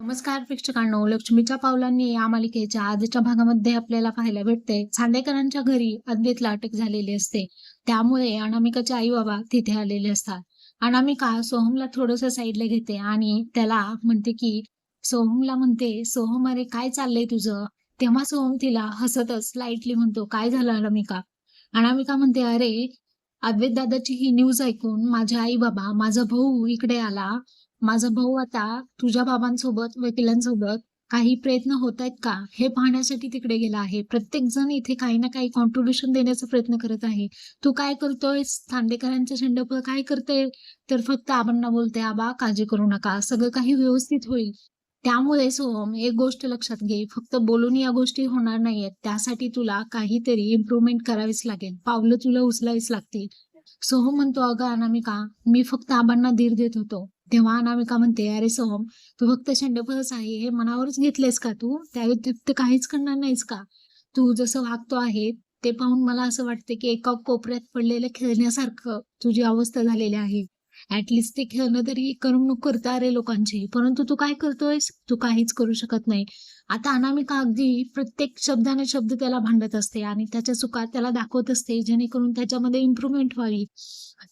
नमस्कार प्रेक्षकांनो लक्ष्मीच्या पावलांनी या मालिकेच्या आजच्या भागामध्ये आपल्याला पाहायला भेटते सांदेकरांच्या घरी अद्वैतला अटक झालेली असते. त्यामुळे अनामिकाचे आई बाबा तिथे आलेले असतात. अनामिका सोहमला थोडस साईडला घेते आणि त्याला म्हणते की सोहमला म्हणते सोहम अरे काय चाललंय तुझं? तेव्हा सोहम तिला हसतच लाईटली म्हणतो काय झालं अनामिका? अनामिका म्हणते अरे अद्वैत दादाची ही न्यूज ऐकून माझे आई बाबा माझा भाऊ इकडे आला माझा भाऊ आता तुझ्या बाबांसोबत वकिलांसोबत काही प्रयत्न होत आहेत का? हे पाहण्यासाठी तिकडे गेला आहे. प्रत्येक जण इथे काही ना काही कॉन्ट्रीब्युशन देण्याचा प्रयत्न करत आहे. तू काय करतोय? खांडेकरांच्या झेंड्यापुढे काय करते तर फक्त आबांना बोलते आबा काळजी करू नका. सगळं काही व्यवस्थित होईल. त्यामुळे सोहम एक गोष्ट लक्षात घे. फक्त बोलून या गोष्टी होणार नाहीयेत. त्यासाठी तुला काहीतरी इम्प्रुव्हमेंट करावीच लागेल. पावलं तुला उचलावीच लागतील. सोहम म्हणतो अगं अनामिका मी फक्त आबांना धीर देत होतो. तेव्हा अनामिका म्हणते अरे सोहम तू फक्त शंडपदच आहे हे मनावरच घेतलेस का तू? त्या व्यतिरिक्त काहीच करणार नाहीस का? तू जसं वागतो आहे ते पाहून मला असं वाटतं की एका कोपऱ्यात पडलेलं खेळण्यासारखं तुझी अवस्था झालेली आहे. ऍटलिस्ट ते खेळणं तरी करमणूक करता अरे लोकांची. परंतु तू काय करतोयस? तू काहीच करू शकत नाही. आता अनामिका अगदी प्रत्येक शब्दाने शब्द त्याला भांडत असते आणि त्याच्या चुका त्याला दाखवत असते जेणेकरून त्याच्यामध्ये इम्प्रुव्हमेंट व्हावी.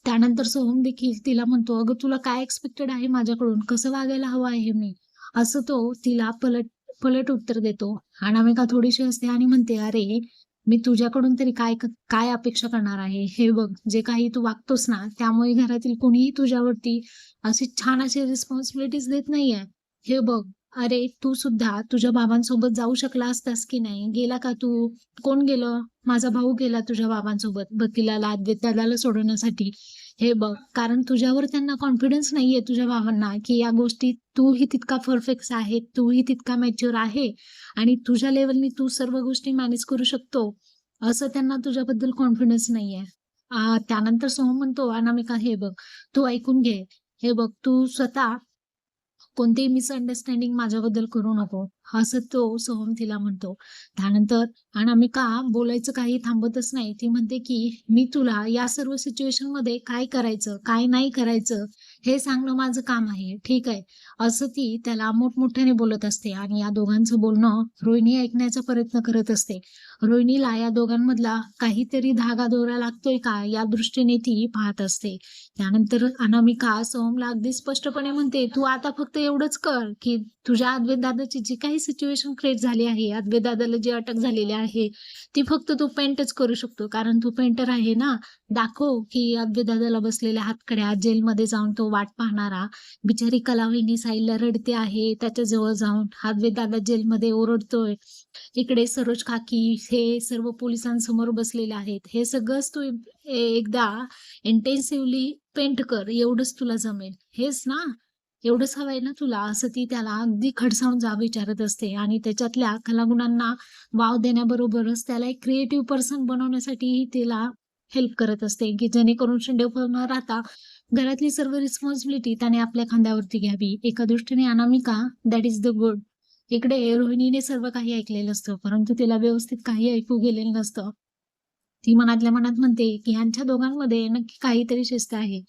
त्यानंतर सोहम देखील तिला म्हणतो अगं तुला काय एक्सपेक्टेड आहे माझ्याकडून? कसं वागायला हवं आहे मी? असं तो तिला पलट पलट उत्तर देतो. अनामिका थोडीशी असते आणि म्हणते अरे मी तुझ्याकडून तरी काय काय अपेक्षा करणार आहे? हे बघ जे काही तू वागतोस ना त्यामुळे घरातील कोणीही तुझ्यावरती अशी छान अशी रिस्पॉन्सिबिलिटीज देत नाहीये. हे बघ अरे तू सुद्धा तुझ्या बाबांसोबत जाऊ शकला असतास की नाही? गेला का तू? कोण गेलं? माझा भाऊ गेला तुझ्या बाबांसोबत वकिलाला अद्वैत दादाला सोडवण्यासाठी. हे बघ कारण तुझ्यावर त्यांना कॉन्फिडन्स नाहीये तुझ्या भावांना की या गोष्टी तूही तितका परफेक्ट आहे तूही तितका मॅच्युअर आहे आणि तुझ्या लेवलनी तू सर्व गोष्टी मॅनेज करू शकतो असं त्यांना तुझ्याबद्दल कॉन्फिडन्स नाहीये. त्यानंतर सोहम म्हणतो अनामिका हे बघ तू ऐकून घे. हे बघ तू स्वतः कोणतेही मिसअंडरस्टँडिंग माझ्याबद्दल करू नको. असं तो सोहम तिला म्हणतो. त्यानंतर अनामिका बोलायचं काही थांबतच नाही? ती म्हणते की मी तुला या सर्व सिच्युएशनमध्ये काय करायचं काय नाही करायचं हे सांगणं माझं काम आहे. ठीक आहे. असं ती त्याला मोठमोठ्याने बोलत असते आणि या दोघांचं बोलणं रोहिणी ऐकण्याचा प्रयत्न करत असते. रोहिणीला या दोघांमधला काहीतरी धागा दोरा लागतोय का? या दृष्टीने ती पाहत असते. त्यानंतर अनामिका सोमला अगदी स्पष्टपणे म्हणते तू आता फक्त एवढंच कर की तुझ्या अद्वैत दादाची जी काही सिच्युएशन क्रिएट झाली आहे अद्वैत दादाला जी अटक झालेली आहे ती फक्त तू पेंटच करू शकतो. कारण तू पेंटर आहे ना दाखव की अद्वैत दादाला बसलेल्या हातकड्या जेलमध्ये जाऊन तो वाट पाहणारा बिचारी कलावहिनी साईला रडते आहे त्याच्याजवळ जाऊन अद्वैत दादा जेलमध्ये ओरडतोय. इकडे सरोज काकी हे सर्व पोलिसांसमोर बसलेले आहेत. हे सगळंच तू एकदा इंटेन्सिव्हली पेंट कर एवढंच तुला जमेल. हेच ना? एवढंच हवंय ना तुला? असं ती त्याला अगदी खडसावून जा विचारत असते आणि त्याच्यातल्या कलागुणांना वाव देण्याबरोबरच त्याला एक क्रिएटिव्ह पर्सन बनवण्यासाठीही तिला हेल्प करत असते की जेणेकरून शिंदेव न राहता घरातली सर्व रिस्पॉन्सिबिलिटी त्याने आपल्या खांद्यावरती घ्यावी. एका दृष्टीने Anamika that is the good इकडे रोहिणीने सर्व काही ऐकलेलं असतं परंतु तिला व्यवस्थित काही ऐकू गेलेलं नसतं. ती मनातल्या मनात म्हणते की ह्यांच्या दोघांमध्ये नक्की काहीतरी शिस्त आहे.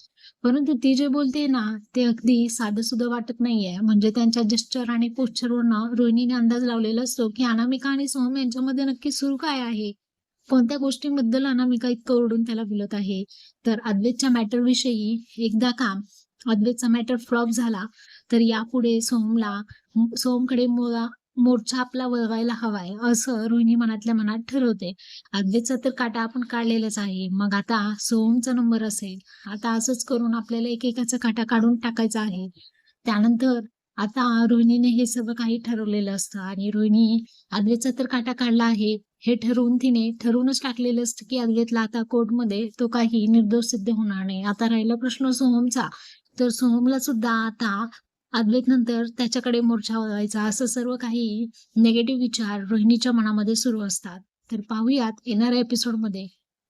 परंतु ती जे बोलते ना ते अगदी साधं सुद्धा वाटत नाहीये. म्हणजे त्यांच्या जेस्चर आणि पोस्चरवरनं रोहिणीने अंदाज लावलेला असतो की अनामिका आणि सोहम यांच्यामध्ये नक्की सुरू काय आहे? कोणत्या गोष्टींबद्दल अनामिका इतकं ओरडून त्याला विलत आहे? तर अद्वैतच्या मॅटर विषयी एकदा काम. अद्वैतचा मॅटर फ्लॉप झाला तर यापुढे सोमला सोमकडे मुळा मोर्चा आपला वळवायला हवाय असं रोहिणी मनातल्या मनात ठरवते. अद्वैतचा तर काटा आपण काढलेलाच आहे. मग आता सोमचा नंबर असेल. आता असंच करून आपल्याला एकेकाचा काटा काढून टाकायचा आहे. त्यानंतर आता रोहिणीने हे सगळं काही ठरवलेलं असतं आणि रोहिणी अद्वैतचा तर काटा काढला आहे. हे ठरवून तिने ठरवूनच टाकलेलं असतं की घेतला आता कोर्टमध्ये तो काही निर्दोष सिद्ध होणार नाही. आता राहिला प्रश्न सोहमचा. तर सोहमला सुद्धा आता अद्वैत नंतर त्याच्याकडे मोर्चा वळवायचा असं सर्व काही नेगेटिव्ह विचार रोहिणीच्या मनामध्ये सुरू असतात. तर पाहूयात येणाऱ्या एपिसोडमध्ये